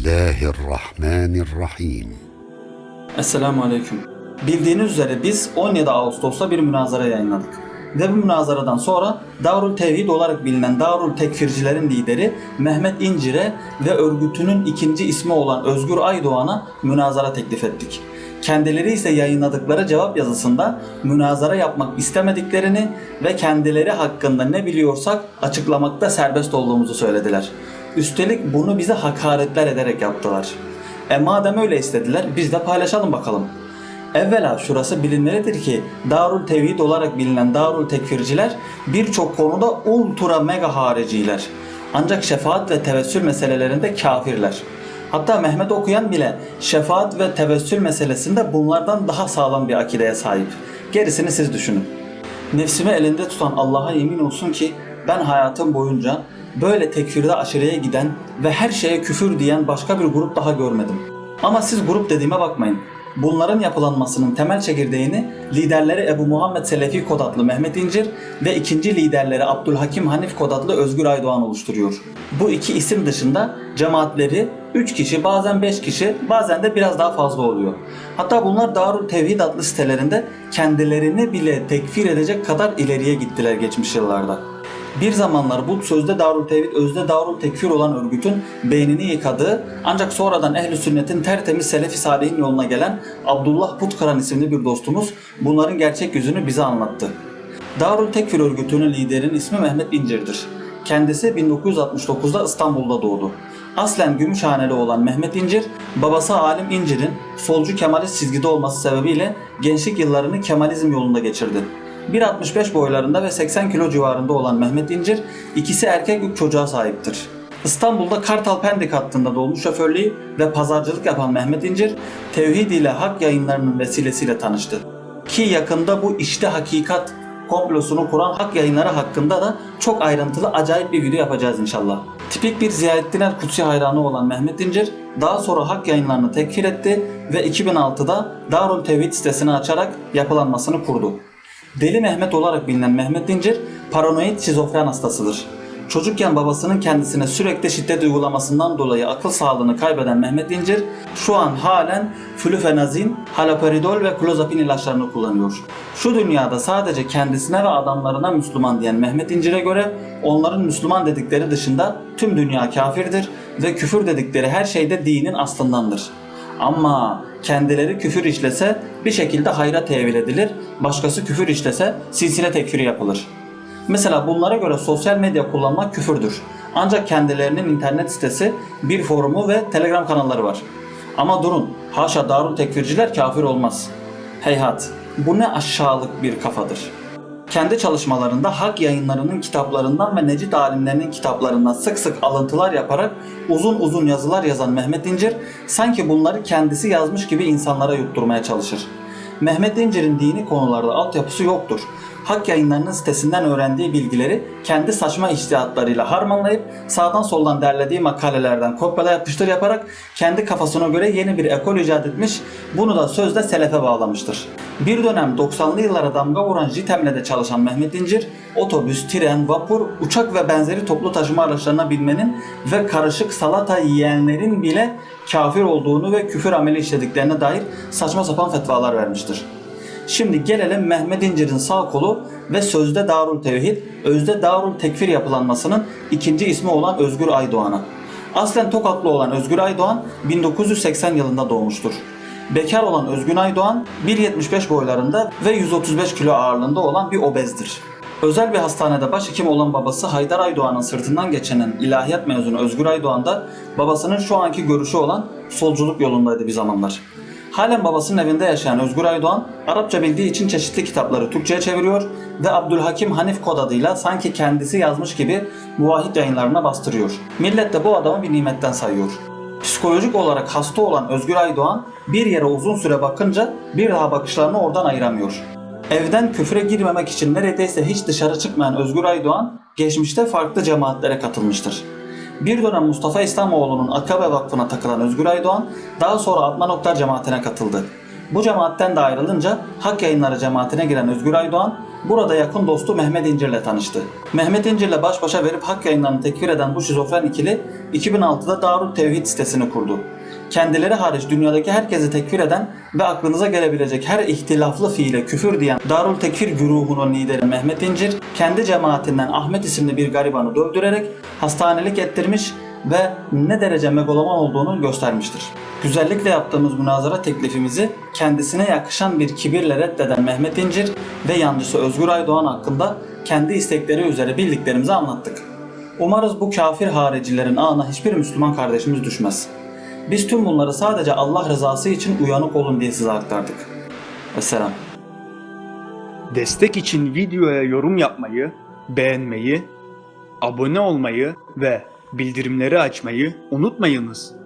Bismillahirrahmanirrahim. Esselamu Aleyküm. Bildiğiniz üzere biz 17 Ağustos'ta bir münazara yayınladık. Ve bu münazaradan sonra Darul Tevhid olarak bilinen Darul Tekfircilerin lideri Mehmet İncir'e ve örgütünün ikinci ismi olan Özgür Aydoğan'a münazara teklif ettik. Kendileri ise yayınladıkları cevap yazısında münazara yapmak istemediklerini ve kendileri hakkında ne biliyorsak açıklamakta serbest olduğumuzu söylediler. Üstelik bunu bize hakaretler ederek yaptılar. E madem öyle istediler biz de paylaşalım bakalım. Evvela şurası bilinmelidir ki Darul Tevhid olarak bilinen Darul Tekfirciler birçok konuda ultra mega hariciler. Ancak şefaat ve tevessül meselelerinde kafirler. Hatta Mehmet Okuyan bile şefaat ve tevessül meselesinde bunlardan daha sağlam bir akideye sahip. Gerisini siz düşünün. Nefsimi elinde tutan Allah'a yemin olsun ki ben hayatım boyunca böyle tekfirde aşırıya giden ve her şeye küfür diyen başka bir grup daha görmedim. Ama siz grup dediğime bakmayın. Bunların yapılanmasının temel çekirdeğini liderleri Ebu Muhammed Selefi kod adlı Mehmet İncir ve ikinci liderleri Abdülhakim Hanif kod adlı Özgür Aydoğan oluşturuyor. Bu iki isim dışında cemaatleri 3 kişi bazen 5 kişi bazen de biraz daha fazla oluyor. Hatta bunlar Darul Tevhid adlı sitelerinde kendilerini bile tekfir edecek kadar ileriye gittiler geçmiş yıllarda. Bir zamanlar bu sözde Darul Tevhid, özde Darul Tekfir olan örgütün beynini yıkadığı ancak sonradan Ehl-i Sünnet'in tertemiz Selefi Salih'in yoluna gelen Abdullah Putkaran isimli bir dostumuz bunların gerçek yüzünü bize anlattı. Darul Tekfir örgütünün liderinin ismi Mehmet İncir'dir. Kendisi 1969'da İstanbul'da doğdu. Aslen Gümüşhaneli olan Mehmet İncir, babası Alim İncir'in solcu Kemalist çizgide olması sebebiyle gençlik yıllarını Kemalizm yolunda geçirdi. 1.65 boylarında ve 80 kilo civarında olan Mehmet İncir, ikisi erkek üç çocuğa sahiptir. İstanbul'da Kartal Pendik hattında dolmuş şoförlüğü ve pazarcılık yapan Mehmet İncir, Tevhid ile Hak yayınlarının vesilesiyle tanıştı. Ki yakında bu işte hakikat komplosunu kuran hak yayınları hakkında da çok ayrıntılı acayip bir video yapacağız inşallah. Tipik bir Ziyaettin El Kutsi hayranı olan Mehmet İncir daha sonra hak yayınlarını tekfir etti ve 2006'da Darul Tevhid sitesini açarak yapılanmasını kurdu. Deli Mehmet olarak bilinen Mehmet İncir paranoid şizofren hastasıdır. Çocukken babasının kendisine sürekli şiddet uygulamasından dolayı akıl sağlığını kaybeden Mehmet İncir şu an halen flufenazin, haloperidol ve klozapin ilaçlarını kullanıyor. Şu dünyada sadece kendisine ve adamlarına Müslüman diyen Mehmet İncir'e göre onların Müslüman dedikleri dışında tüm dünya kafirdir ve küfür dedikleri her şeyde dinin aslındandır. Ama kendileri küfür işlese bir şekilde hayra tevil edilir, başkası küfür işlese silsile tekfiri yapılır. Mesela bunlara göre sosyal medya kullanmak küfürdür. Ancak kendilerinin internet sitesi, bir forumu ve telegram kanalları var. Ama durun, haşa darul tekfirciler kafir olmaz. Heyhat, bu ne aşağılık bir kafadır. Kendi çalışmalarında hak yayınlarının kitaplarından ve Necid alimlerinin kitaplarından sık sık alıntılar yaparak uzun uzun yazılar yazan Mehmet İncir sanki bunları kendisi yazmış gibi insanlara yutturmaya çalışır. Mehmet İncir'in dini konularda altyapısı yoktur. Hak yayınlarının sitesinden öğrendiği bilgileri kendi saçma iştihatlarıyla harmanlayıp sağdan soldan derlediği makalelerden kopyala yapıştır yaparak kendi kafasına göre yeni bir ekol icat etmiş, bunu da sözde selefe bağlamıştır. Bir dönem 90'lı yıllara damga vuran JITEM'le çalışan Mehmet İncir, otobüs, tren, vapur, uçak ve benzeri toplu taşıma araçlarına binmenin ve karışık salata yiyenlerin bile kafir olduğunu ve küfür ameli işlediklerine dair saçma sapan fetvalar vermiştir. Şimdi gelelim Mehmet İncir'in sağ kolu ve sözde Darul Tevhid, özde Darul Tekfir yapılanmasının ikinci ismi olan Özgür Aydoğan'a. Aslen Tokatlı olan Özgür Aydoğan 1980 yılında doğmuştur. Bekar olan Özgün Aydoğan 1.75 boylarında ve 135 kilo ağırlığında olan bir obezdir. Özel bir hastanede başhekim olan babası Haydar Aydoğan'ın sırtından geçenen ilahiyat mezunu Özgür Aydoğan da babasının şu anki görüşü olan solculuk yolundaydı bir zamanlar. Halen babasının evinde yaşayan Özgür Aydoğan, Arapça bildiği için çeşitli kitapları Türkçe'ye çeviriyor ve Abdülhakim Hanif kod adıyla sanki kendisi yazmış gibi muvahhid yayınlarına bastırıyor. Millet de bu adamı bir nimetten sayıyor. Psikolojik olarak hasta olan Özgür Aydoğan bir yere uzun süre bakınca bir daha bakışlarını oradan ayıramıyor. Evden küfre girmemek için neredeyse hiç dışarı çıkmayan Özgür Aydoğan geçmişte farklı cemaatlere katılmıştır. Bir dönem Mustafa İslamoğlu'nun Akabe Vakfı'na takılan Özgür Aydoğan daha sonra Adnan Oktar cemaatine katıldı. Bu cemaatten de ayrılınca Hak Yayınları cemaatine giren Özgür Aydoğan burada yakın dostu Mehmet İncir'le tanıştı. Mehmet İncir'le baş başa verip Hak Yayınları'nı tekfir eden bu şizofren ikili 2006'da Darut Tevhid sitesini kurdu. Kendileri hariç dünyadaki herkesi tekfir eden ve aklınıza gelebilecek her ihtilaflı fiile küfür diyen Darul Tekfir güruhunun lideri Mehmet İncir, kendi cemaatinden Ahmet isimli bir garibanı dövdürerek hastanelik ettirmiş ve ne derece megaloman olduğunu göstermiştir. Güzellikle yaptığımız münazara teklifimizi kendisine yakışan bir kibirle reddeden Mehmet İncir ve yancısı Özgür Aydoğan hakkında kendi istekleri üzere bildiklerimizi anlattık. Umarız bu kafir haricilerin ağına hiçbir Müslüman kardeşimiz düşmez. Biz tüm bunları sadece Allah rızası için uyanık olun diye size aktardık. Vesselam. Destek için videoya yorum yapmayı, beğenmeyi, abone olmayı ve bildirimleri açmayı unutmayınız.